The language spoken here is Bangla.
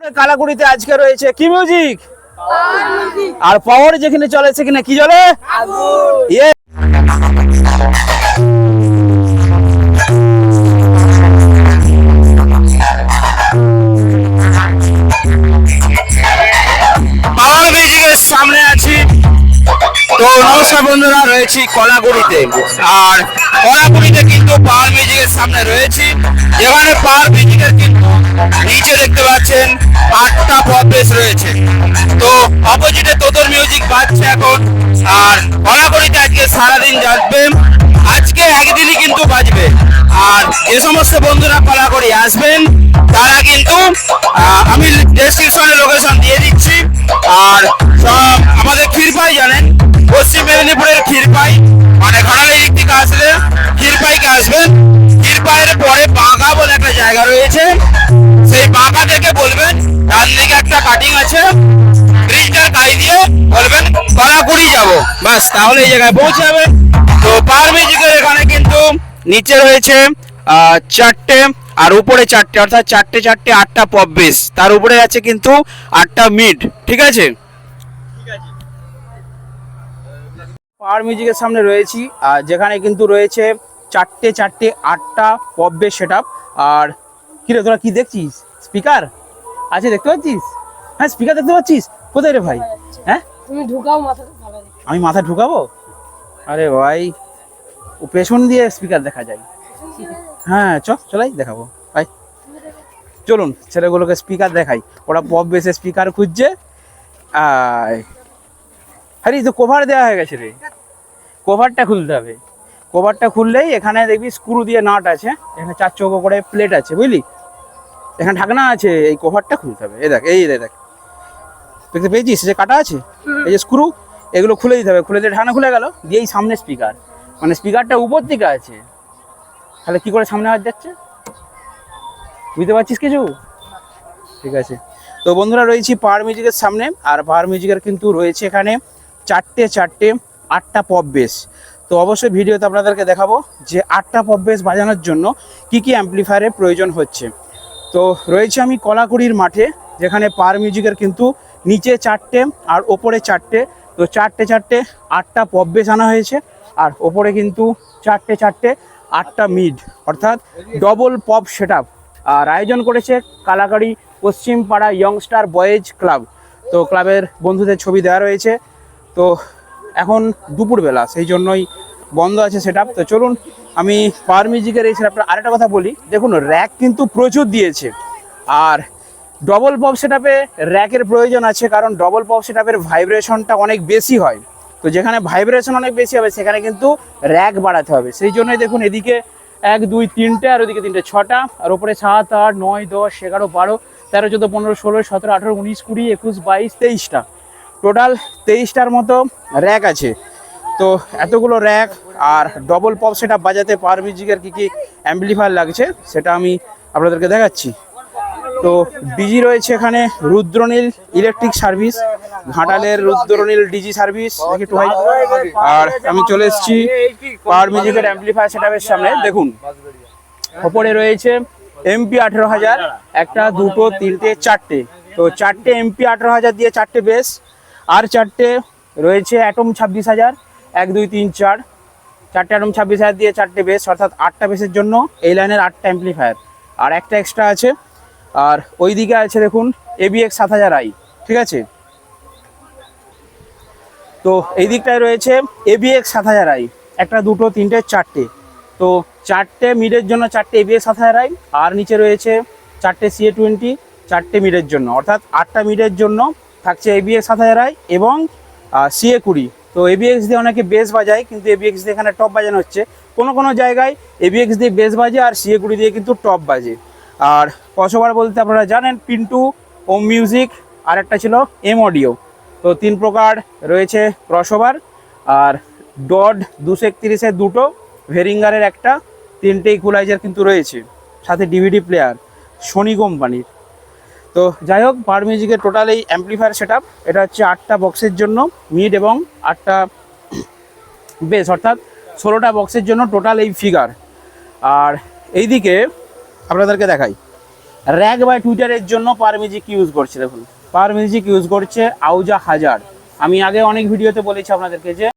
কালাকুড়িতে আজকে রয়েছে কি মিউজিক আর পাওয়ার যেখানে চলে সেখানে কি চলে? ইয়ে পাওয়ার সামনে আছি। তো নমস্কার বন্ধুরা, রয়েছি কলাগুড়িতে। আর কলাগুড়িতে কিন্তু পাওয়ার মিউজিকের সামনে রয়েছি। যেখানে পাওয়ার মিউজিকের কিন্তু নিচে দেখতে পাচ্ছেন আটটা পপেস রয়েছে। তো অপোজিটে তোতর মিউজিক বাজছে এখন, আর কলাগুড়িতে আজকে সারাদিন যাবে আজকে একদিনই কিন্তু বাজবে। আর যে সমস্ত বন্ধুরা কলাগুড়ি আসবেন, তারা কিন্তু আমি ডেসক্রিপশনে লোকেশন দিয়ে দিচ্ছি। আর সব আমাদের ক্ষীরপাই জানেন, পশ্চিম মেদিনীপুরের ক্ষীরপাই মানে ঘাটালের দিক থেকে আসলে ক্ষীরপাইকে আসবেন। ক্ষীরপাইয়ের পরে বাঁকা বলে একটা জায়গা রয়েছে। কাটিং আছে। ব্রিজটার গাই দিয়ে বলবেন কলাকুড়ি যাব। বাস তাহলে এই জায়গায় পৌঁছাবে। তো পার মিউজিকের এখানে কিন্তু নিচে রয়েছে চারটে, আর উপরে চারটে, অর্থাৎ চারটে চারটে, আটটা পপ বেস। তার উপরে আছে কিন্তু আটটা মিড ঠিক আছে? পাওয়ার মিউজিকের সামনে রয়েছি আর যেখানে কিন্তু রয়েছে চারটে চারটে, আটটা পপ বেস সেট আর কিরে, তোরা কি দেখছিস? স্পিকার আছে, দেখতে পাচ্ছিস? হ্যাঁ স্পিকার দেখতে পাচ্ছিস? কোথায় রে ভাই? হ্যাঁ? তুমি ঢুকাও মাথাটা আমি মাথা ঢুকাবো? আরে ভাই ও পেছন দিয়ে স্পিকার দেখা যায়। হ্যাঁ চ চলাই দেখাবো। ভাই চলুন ছেলেগুলোকে স্পিকার দেখাই। ওরা পপ বেসে স্পিকার খুঁজছে। আয়। আরে তো কভার দেওয়া হয়ে গেছে রে। কভারটা খুলতে হবে। কভারটা খুললেই এখানে দেখবি স্ক্রু দিয়ে নাট আছে। এখানে চার চৌকো করে প্লেট আছে বুঝলি? এখানে ঢাকনা আছে এই কভারটা খুলতে হবে। এই দেখ এই দেখ। দেখতে পেয়েছিস? যে কাটা আছে? এই যে স্ক্রু এগুলো খুলে দিতে হবে। খুলে দিয়ে ঢাকনা খুলে গেল। দিয়েই সামনে স্পিকার মানে স্পিকারটা উপর দিকে আছে। তাহলে কি করে সামনে আওয়াজ যাচ্ছে? বুঝতে পারছিস কিছু? ঠিক আছে। তো বন্ধুরা রয়েছি পাওয়ার মিউজিকের সামনে। আর পাওয়ার মিউজিকের কিন্তু রয়েছে এখানে চারটে চারটে আটটা পপ বেস তো অবশ্যই ভিডিওতে আপনাদেরকে দেখাবো যে আটটা পপ বেস বাজানোর জন্য কি কি অ্যাম্পলিফায়ারের প্রয়োজন হচ্ছে। তো রয়েছে আমি কলাকুড়ির মাঠে যেখানে পাওয়ার মিউজিকের কিন্তু নিচে চারটে আর ওপরে চারটে। তো চারটে চারটে আটটা পপ বেস আনা হয়েছে আর ওপরে কিন্তু চারটে চারটে আটটা মিড। অর্থাৎ ডবল পপ সেট আর আয়োজন করেছে কালাকাড়ি পশ্চিমপাড়া ইয়ংস্টার বয়েজ ক্লাব তো ক্লাবের বন্ধুদের ছবি দেওয়া রয়েছে। তো এখন দুপুরবেলা, সেই জন্যই বন্ধ আছে সেট তো চলুন, আমি পাওয়ার মিউজিকের এই সেটআপটা আরেকটা কথা বলি। দেখুন র্যাক কিন্তু প্রচুর দিয়েছে। আর ডবল পপ সেটআপে র্যাকের প্রয়োজন আছে, কারণ ডবল পপ সেটআপের ভাইব্রেশনটা অনেক বেশি হয়। তো যেখানে ভাইব্রেশন অনেক বেশি হবে, সেখানে কিন্তু র্যাক বাড়াতে হবে। সেই জন্যই দেখুন এদিকে এক, দুই, তিনটে, আর ওদিকে তিনটে, ছটা, আর ওপরে সাত, আট, নয়, দশ, এগারো, বারো, তেরো, চোদ্দ, পনেরো, ষোলো, সতেরো, আঠেরো, উনিশ, কুড়ি, একুশ, বাইশ, তেইশটা। টোটাল তেইশটার মতো র্যাক আছে। তো এতগুলো র্যাক আর ডবল পপ সেটা বাজাতে পাওয়ার মিউজিকের কী কী অ্যাম্পলিফায়ার লাগছে, সেটা আমি আপনাদেরকে দেখাচ্ছি। তো ডিজি রয়েছে এখানে রুদ্রনীল ইলেকট্রিক সার্ভিস, ঘাটালের রুদ্রনীল ডিজি সার্ভিস ভাই। আর আমি চলে এসেছি পাওয়ার মিউজিকের অ্যাম্পলিফায়ার সেটআপের সামনে, দেখুন। ওপরে রয়েছে এমপি আঠেরো হাজার, একটা, দুটো, তিনটে, চারটে। তো চারটে এমপি আঠেরো হাজার দিয়ে চারটে বেস, আর চারটে রয়েছে অ্যাটম ছাব্বিশ হাজার, এক, দুই, তিন, চার। চারটে অ্যাটম ছাব্বিশ হাজার দিয়ে চারটে বেস, অর্থাৎ আটটা বেসের জন্য এই লাইনের আটটা অ্যাম্পলিফায়ার। আর একটা এক্সট্রা আছে আর ওই দিকে আছে দেখুন এবিএক্স সাত হাজার আই ঠিক আছে? তো এই দিকটায় রয়েছে এবিএক্স সাত হাজার আই একটা দুটো, তিনটে, চারটে। তো চারটে মিডের জন্য চারটে এবিএক্স সাত হাজার আই আর নিচে রয়েছে চারটে সিএ টোয়েন্টি চারটে মিডের জন্য। অর্থাৎ আটটা মিডের জন্য থাকছে এবিএক্স সাত হাজার আই এবং সিএ কুড়ি। তো এবিএক্স দিয়ে অনেকে বেস বাজায়, কিন্তু এবিএক্স দিয়ে এখানে টপ বাজানো হচ্ছে। কোনো কোনো জায়গায় এবিএক্স দিয়ে বেস বাজে আর সিএ কুড়ি দিয়ে কিন্তু টপ বাজে। আর কসবার বলতে আপনারা জানেন, পিন্টু ওম মিউজিক, আর একটা ছিল এম অডিও। তো তিন প্রকার রয়েছে ক্রসওভার, আর ডড দুশো একত্রিশের দুটো, ভেরিঙ্গারের একটা তিনটে ইকুলাইজার কিন্তু রয়েছে, সাথে ডিভিডি প্লেয়ার সোনি কোম্পানির। তো যাই হোক পার মিউজিকের টোটাল এই অ্যাম্পলিফায়ার সেট এটা হচ্ছে আটটা বক্সের জন্য মিড এবং আটটা বেস অর্থাৎ ষোলোটা বক্সের জন্য টোটাল এই ফিগার আর এইদিকে আপনাদেরকে দেখাই। র্যাক বাই টুইটারের জন্য পার মিউজিক ইউজ করছে, দেখুন। পার মিউজিক ইউজ করছে আউজা হাজার আমি আগে অনেক ভিডিওতে বলেছি আপনাদেরকে যে